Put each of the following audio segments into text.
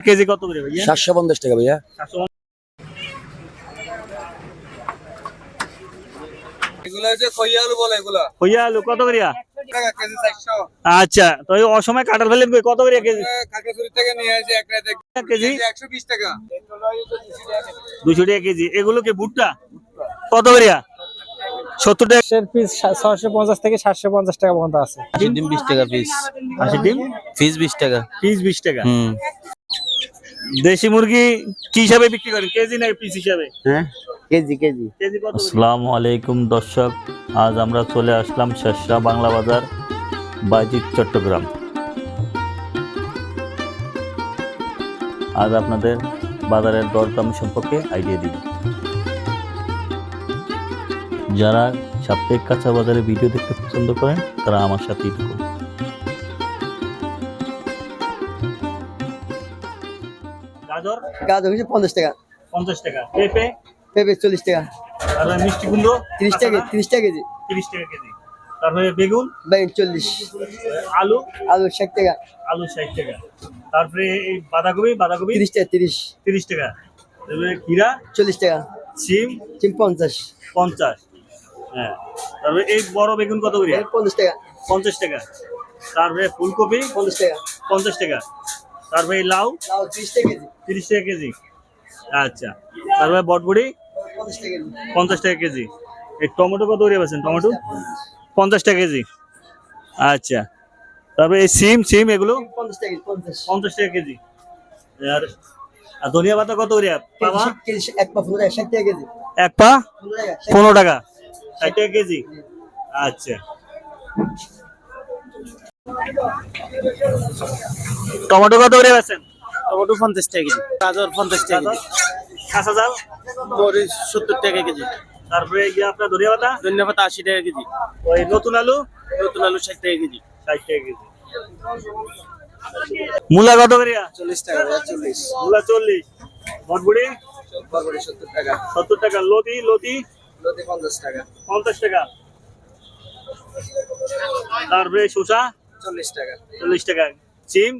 KG কত করে ভাইয়া? সাতশো পঞ্চাশ টাকা ভাইয়া। এগুলো হচ্ছে খইয়া আলু বলে এগুলা। হইয়া আলু কত করিয়া? আচ্ছা তো অসময় কাটার ফেলেন কত করিয়া কেজি? কাকাচুরি থেকে নিয়ে আসে এক কেজি? টাকা। দুশো টাকা কেজি। এগুলো কি ভুট্টা? কত করিয়া? সত্তর টাকা এর পিস ছশো পঞ্চাশ থেকে সাতশো পঞ্চাশ টাকা পর্যন্ত আছে। ডিম বিশ টাকা পিস আশি ডিম? পিস বিশ টাকা। পিস বিশ টাকা। হুম। দেশি মুরগি কি হিসাবে বিক্রি করেন? কেজি না পিস হিসাবে? হ্যাঁ কেজি কেজি। কেজি কত আসসালামু আলাইকুম দর্শক আজ আমরা চলে আসলাম শেরশাহ বাংলা বাজার বাজিত চট্টগ্রাম। আজ আপনাদের বাজারের দরদাম সম্পর্কে আইডিয়া দিব যারা সাপ্তাহিক কাঁচা বাজারে ভিডিও দেখতে পছন্দ করেন তারা আমার সাথেই থাকুন। গাজর? গাছ হচ্ছে পঞ্চাশ টাকা। পঞ্চাশ টাকা। পেঁপে? পেঁপে চল্লিশ টাকা। তারপরে মিষ্টি কুমড়ো? তিরিশ টাকা তিরিশ টাকা কেজি। তিরিশ টাকা কেজি। তারপরে বেগুন? বেগুন চল্লিশ। আলু? আলু ষাট টাকা। আলু ষাট টাকা। তারপরে এই বাঁধাকপি? বাঁধাকপি? তিরিশ টাকা তিরিশ। তিরিশ টাকা। তারপরে ক্ষীরা? চল্লিশ টাকা। সিম? চিম পঞ্চাশ। পঞ্চাশ। হ্যাঁ। তারপরে এই বড় বেগুন কত করে পঞ্চাশ টাকা। পঞ্চাশ টাকা। তারপরে ফুলকপি? পঞ্চাশ টাকা। পঞ্চাশ টাকা। তারপরে লাউ? তিরিশ টাকা কেজি। আচ্ছা। তারপরে বটবড়ি? পঞ্চাশ টাকা কেজি। এই টমেটো কত করে পাচ্ছেন টমেটো? পঞ্চাশ টাকা কেজি। আচ্ছা। তারপরে এই সিম সিম এগুলো? পঞ্চাশ। টাকা কেজি। আর আর ধনিয়া পাতা কত করে? পাবা এক পা পনেরো টাকা টাকা কেজি। এক পা পনেরো টাকা। ষাট টাকা কেজি। আচ্ছা। টমেটো কত করে বেছেন টমেটো পঞ্চাশ টাকা কেজি। গাজর পঞ্চাশ টাকা কেজি। কাঁচা জাল মরিচ সত্তর টাকা কেজি। তারপরে গিয়ে আপনার ধনিয়া পাতা? ধনিয়া পাতা আশি টাকা কেজি। ওই নতুন আলু? নতুন আলু ষাট টাকা কেজি। ষাট টাকা কেজি। মূলা কত করিয়া চল্লিশ টাকা চল্লিশ। মূলা চল্লিশ। বটবুড়ি সত্তর টাকা। সত্তর টাকা। লতি? লতি? লতি পঞ্চাশ টাকা। পঞ্চাশ টাকা। তারপরে শসা? চল্লিশ টাকা। চল্লিশ টাকা। সিম?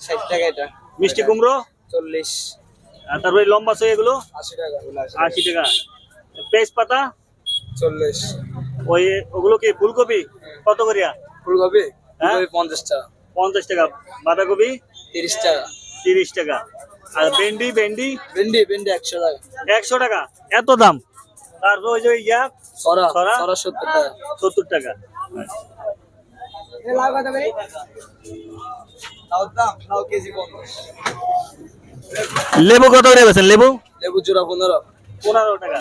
ষাট টাকা এটা। মিষ্টি কুমড়ো? চল্লিশ। আর তারপরে লম্বা সই এগুলো? আশি টাকা আশি টাকা। পেঁয়াজ পাতা চল্লিশ। ওই ওগুলো কি ফুলকপি? কত করিয়া? ফুলকপি? হ্যাঁ? পঞ্চাশ টাকা। পঞ্চাশ টাকা। বাঁধাকপি? তিরিশ টাকা। তিরিশ টাকা। আর ভেন্ডি ভেন্ডি? ভেন্ডি ভেন্ডি একশো টাকা। একশো টাকা। এত দাম? তারপর ওই যে ইয়া? সরা সরা? সরা সত্তর টাকা। সত্তর টাকা। লাউ দাম লাউ কেজি পঞ্চাশ লেবু কত করে বেছেন লেবু? লেবু জোড়া পনেরো। পনেরো টাকা।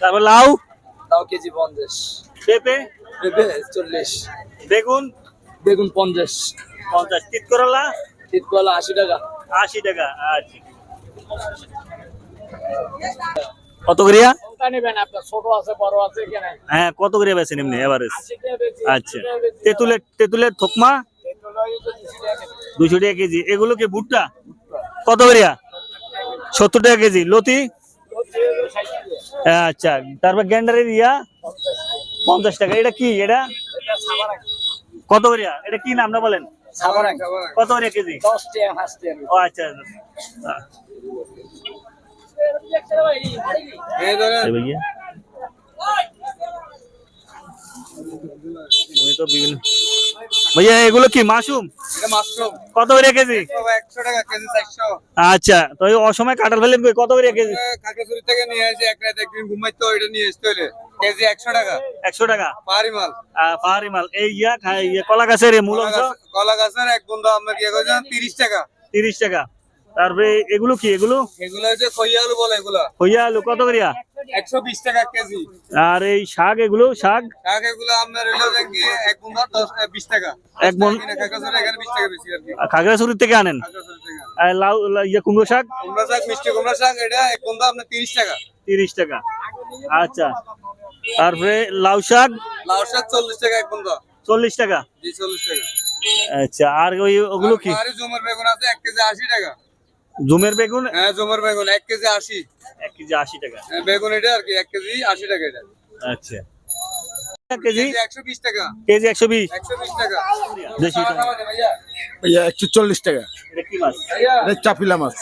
তারপর লাউ? লাউ কেজি পঞ্চাশ। পেঁপে? পেঁপে চল্লিশ। বেগুন? বেগুন পঞ্চাশ। পঞ্চাশ। তিত করলা তিতকলা আশি টাকা। আশি টাকা। আচ্ছা। কত করিয়া? হ্যাঁ কত করিয়া বেছেন এমনি এভারেজ আচ্ছা। তেঁতুলের তেঁতুলের থকমা? দুশো টাকা কেজি। এগুলো কি ভুট্টা? কত করিয়া? সত্তর টাকা কেজি। লতি? আচ্ছা তারপর গ্যান্ডারের ইয়া পঞ্চাশ টাকা। এটা কি? এটা? কত করিয়া? এটা কি নাম না বলেন? কত করিয়া কেজি? ও আচ্ছা। উনি তো বিভিন্ন ভাইয়া এগুলো কি মাশরুম? কত করে কেজি? আচ্ছা তো অসময় কাটার কই কত করে কেজি? কাকাচুরি থেকে নিয়ে আসে এক রাত একদিন ঘুমাইতো ওইটা নিয়ে আসতে হলে কেজি একশো টাকা। একশো টাকা? পাহাড়ি মাল। আহ, পাহাড়ি মাল। এই ইয়া খাই কলা গাছের মূল কলা গাছের এক বন্ধু আপনার কি করছেন তিরিশ টাকা। তিরিশ টাকা। তারপরে এগুলো কি? এগুলো? এগুলো হচ্ছে খইয়া আলু বলে এগুলা। আলু কত করিয়া? একশো বিশ টাকা কেজি। আর এই শাক এগুলো শাক? শাক এগুলো আপনার হলো টাকা। এক কাকাচুরি এখানে বিশ টাকা বেশি আর কি। খাগড়াছড়ি থেকে আনেন? থেকে আর লাউ ইয়া কুমড়ো শাক? কুমড়া শাক মিষ্টি কুমড়া শাক এটা এক বন্ধু আপনার তিরিশ টাকা। তিরিশ টাকা। আচ্ছা। তারপরে লাউ শাক? লাউ শাক চল্লিশ টাকা এক বন্ধু চল্লিশ টাকা। জি টাকা। আচ্ছা আর ওই ওগুলো কি? জুমের বেগুন আছে এক কেজি আশি টাকা। জুমের বেগুন? হ্যাঁ জুমের বেগুন এক কেজি আশি। এক কেজি আশি টাকা। হ্যাঁ, বেগুন এটা আর কি এক কেজি আশি টাকা এটা। আচ্ছা। কেজি? একশো বিশ টাকা। কেজি একশো বিশ? একশো বিশ টাকা। দেশি। ভাইয়া। একশো চল্লিশ টাকা। এটা কি মাছ? এটা চাপিলা মাছ।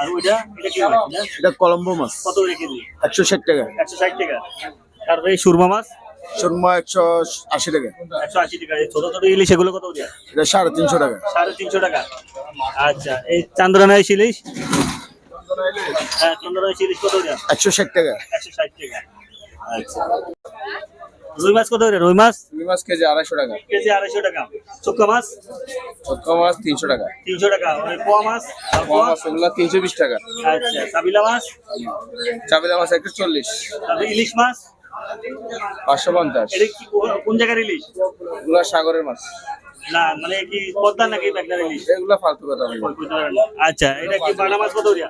আর ওইটা? এটা কি মাছ? এটা? কলম্বো মাছ। কত করে কেজি? একশো ষাট টাকা। একশো ষাট টাকা। তারপরে এই সুরমা মাছ? সুরমা একশো আশি টাকা। একশো আশি টাকা। এই ছোট ছোট ইলিশ এগুলো কত এটা সাড়ে তিনশো টাকা। সাড়ে তিনশো টাকা। আচ্ছা এই চান্দ্রানা ইলিশ? হ্যাঁ চন্দ্রানা ইলিশ কত একশো ষাট টাকা। একশো ষাট টাকা। আচ্ছা। রুই মাছ কত করে রুই মাছ? রুই মাছ কেজি আড়াইশো টাকা। কেজি আড়াইশো টাকা। চুক্কা মাছ? মাছ তিনশো টাকা। তিনশো টাকা। ওই পোয়া মাছ? আর পোয়া পোয়া মাছ ওগুলো তিনশো বিশ টাকা। আচ্ছা সাবিলা মাছ? চাপিলা মাছ একশো চল্লিশ। ইলিশ মাছ? পাঁচশো পঞ্চাশ। এটা কি কোন জায়গার ইলিশ এগুলো সাগরের মাছ। না মানে কি পদ্মা নাকি মেঘনার ইলিশ এগুলো ফালতু কথা আচ্ছা এটা কি বাটা মাছ কত করে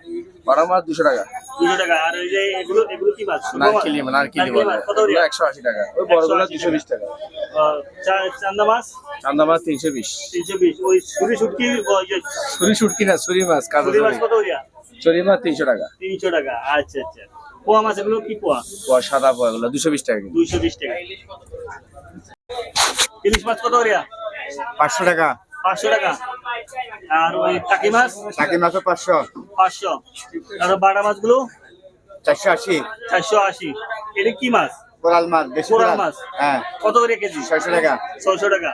বারো মাছ দুশো টাকা। দুশো টাকা। আর ওই যে এগুলো এগুলো কি মাছ? নারকেলি নারকেলি নারকেলি মাছ একশো আশি টাকা। ওই বড়গুলো দুশো বিশ টাকা। চান্দা মাছ? চান্দা মাছ তিনশো বিশ। তিনশো বিশ। ওই সুরি শুটকি না মাছ মাছ কত ছুরি মাছ তিনশো টাকা। তিনশো টাকা। আচ্ছা আচ্ছা। পোয়া মাছ এগুলো কি পোয়া? পোয়া সাদা পোয়া এগুলো দুশো বিশ টাকা। দুইশো বিশ টাকা। ইলিশ মাছ কত করে পাঁচশো টাকা। পাঁচশো টাকা। আর ওই টাকি মাছ? টাকি মাছও পাঁচশো। পাঁচশো। আর বাটা মাছগুলো? চারশো আশি। চারশো আশি। এটা কি মাছ? কোরাল মাছ দেশি কোরাল মাছ। হ্যাঁ। কত করে কেজি? ছয়শো টাকা। ছয়শো টাকা।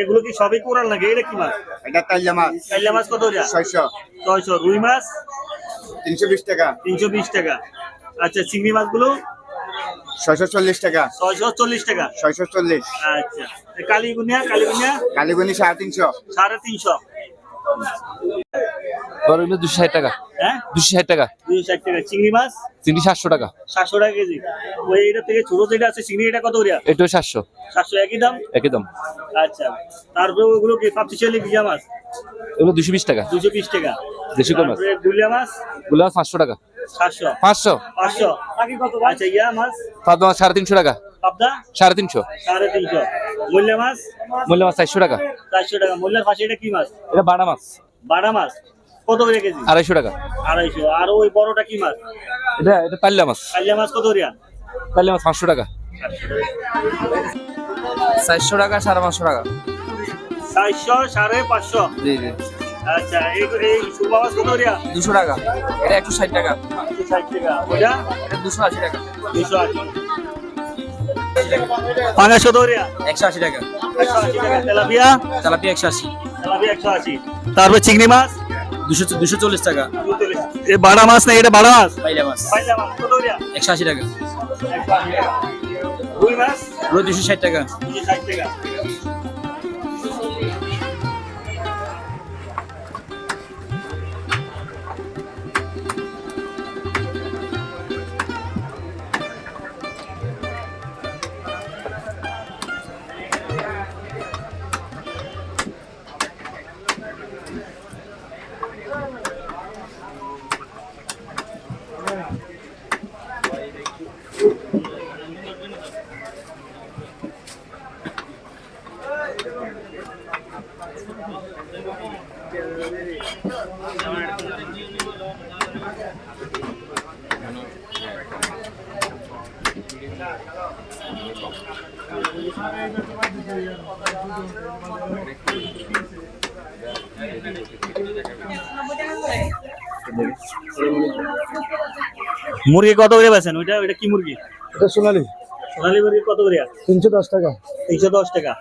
এগুলো কি সবই কোরাল নাকি? এটা কি মাছ? এটা তাইলা মাছ। কাইলা মাছ কত করে? ছয়শো। ছয়শো। রুই মাছ? তিনশো বিশ টাকা। তিনশো বিশ টাকা। আচ্ছা চিংড়ি মাছগুলো? ছয়শো চল্লিশ টাকা। ছয়শো চল্লিশ টাকা। ছয়শো চল্লিশ। আচ্ছা কালীগুনিয়া কালীগুনিয়া? কালীগঞ্জি সাড়ে তিনশো। সাড়ে তিনশো। দুশো ষাট টাকা। হ্যাঁ? দুশো ষাট টাকা। দুইশো ষাট টাকা। চিংড়ি মাছ? চিংড়ি সাতশো টাকা। সাতশো টাকা কেজি। ওই এটা থেকে ছোট যেটা আছে চিংড়ি এটা কত এটাও সাতশো। সাতশো একই দাম? একদম আচ্ছা তারপরে ওগুলো কি পাপচিশালি ভিজা মাছ? এগুলো দুশো বিশ টাকা। দুশো বিশ টাকা। দেশি মাছ? গুলিয়া মাছ? গুলো পাঁচশো টাকা। পাঁচশো। পাঁচশো। আচ্ছা মাছ? পাবদা সাড়ে তিনশো টাকা। পাবদা? সাড়ে তিনশো। সাড়ে তিনশো। মূল্য মাছ? মূল্য মাছ চারশো টাকা। চারশো টাকা। মূল্যের পাশে এটা কি মাছ? এটা বাটা মাছ। বাটা মাছ। কত করে কেজি? আড়াইশো টাকা। আড়াইশো। আর ওই বড়টা কি মাছ? এটা এটা পাল্লা মাছ। কালিয়া মাছ কত রিয়া পাল্লা মাছ পাঁচশো টাকা। চারশো টাকা সাড়ে পাঁচশো টাকা। চারশো সাড়ে পাঁচশো। জি জি। আচ্ছা এই এই মাছ কত রিয়া দুশো টাকা। এটা একশো ষাট টাকা। একশো ষাট টাকা। এটা দুশো আশি টাকা। দুশো আশি। পাঁচশো কত রিয়া একশো আশি টাকা। একশো আশি টাকা। তেলাপিয়া? তেলাপিয়া একশো আশি। তেলাপিয়া একশো আশি। তারপরে চিংড়ি মাছ? দুশো দুশো চল্লিশ টাকা। এই বাড়া মাছ না এটা বাড়া মাছ? পাইলা মাছ। পাইলা মাছ। কত রিয়া একশো আশি টাকা। রুই মাছ? রোজ দুশো ষাট টাকা। দুশো ষাট টাকা। মুরগি কত করে বেছেন ওইটা ওইটা কি মুরগি? এটা সোনালি। সোনালী মুরগি কত করে? তিনশো দশ টাকা। তিনশো দশ টাকা।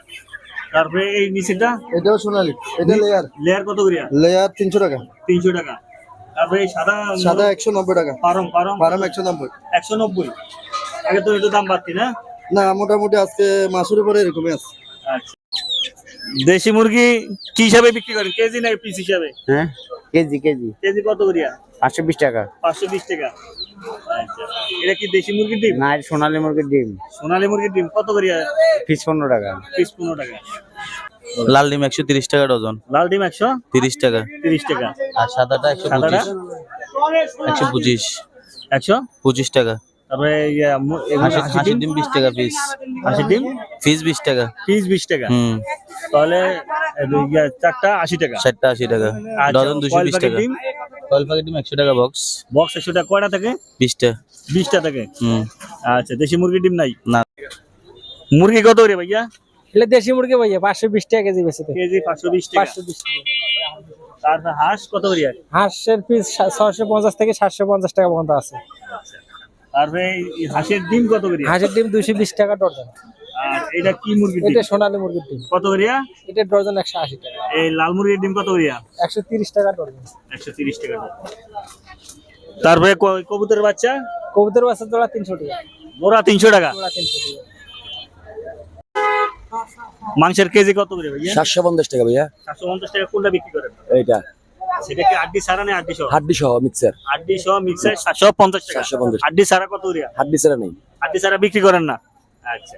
তারপরে এই নিচেরটা? এটাও সোনালি। এটা লেয়ার লেয়ার কত করে? লেয়ার তিনশো টাকা। তিনশো টাকা। তারপরে এই সাদা সাদা একশো নব্বই টাকা। পারম পারম বারাম একশো নব্বই। একশো নব্বই। আগে তো একটু দাম বাড়তি না? না মোটামুটি আজকে মাসের উপরে এরকমই আছে। আচ্ছা। দেশি মুরগি কি হিসাবে বিক্রি করেন? কেজি না পিস হিসাবে? হ্যাঁ কেজি কেজি। কেজি কত করিয়া? পাঁচশো বিশ টাকা। পাঁচশো বিশ টাকা। আচ্ছা। এটা কি দেশি মুরগির ডিম? না সোনালী মুরগির ডিম। সোনালী মুরগির ডিম কত করিয়া? পিস পনেরো টাকা। পিস পনেরো টাকা। লাল ডিম একশো তিরিশ টাকা ডজন। লাল ডিম একশো তিরিশ টাকা। তিরিশ টাকা। আর সাদাটা একশো সাদাটা? পঁচিশ। একশো পঁচিশ। একশো? পঁচিশ টাকা। তারপরে ইয়া, হাঁসির ডিম? বিশ টাকা পিস ডিম? পিস বিশ টাকা। পিস বিশ টাকা। হুম। তাহলে চারটা আশি টাকা। চারটা আশি টাকা। আচ্ছা, ডজন দুশো বিশ টাকা। ডিম? কয়েল প্যাকেট ডিম একশো টাকা বক্স বক্স একশো টাকা কয়টা থাকে? বিশটা। বিশটা থাকে? হুম। আচ্ছা দেশি মুরগির ডিম নাই? না। মুরগি কত করে ভাইয়া? এটা দেশি মুরগি ভাইয়া পাঁচশো বিশ টাকা কেজি বেশি কেজি পাঁচশো বিশ টাকা। পাঁচশো বিশ টাকা। তারপর হাঁস কত করে? হাঁসের পিস ছয়শো পঞ্চাশ থেকে সাতশো পঞ্চাশ টাকা পর্যন্ত আছে। হাঁসের ডিম কত করে হাঁসের ডিম দুইশো বিশ টাকা ডজন। আর এটা কি মুরগির ডিম? এটা সোনালী মুরগির ডিম। কত করিয়া? এটা ডজন একশো আশি টাকা। এই লাল মুরগির ডিম কত টাকা ডজন। তারপরে কবুতরের বাচ্চা? কবুতর বাচ্চা তোলা তিনশো টাকা। টাকা? টাকা। মাংসের কেজি কত করে ভাইয়া? সাতশো পঞ্চাশ টাকা ভাইয়া। সাতশো পঞ্চাশ টাকা কোনটা বিক্রি করেন? এইটা। সেটা কি আড্ডি সারা নেই আড্ডি সহ? হাড্ডি সহ মিক্সার আড্ডি সহ মিক্সার সাতশো পঞ্চাশ টাকা। 750 আড্ডি সারা কত রিয়া হাড্ডি ছাড়া নেই। আড্ডি সারা বিক্রি করেন না? আচ্ছা।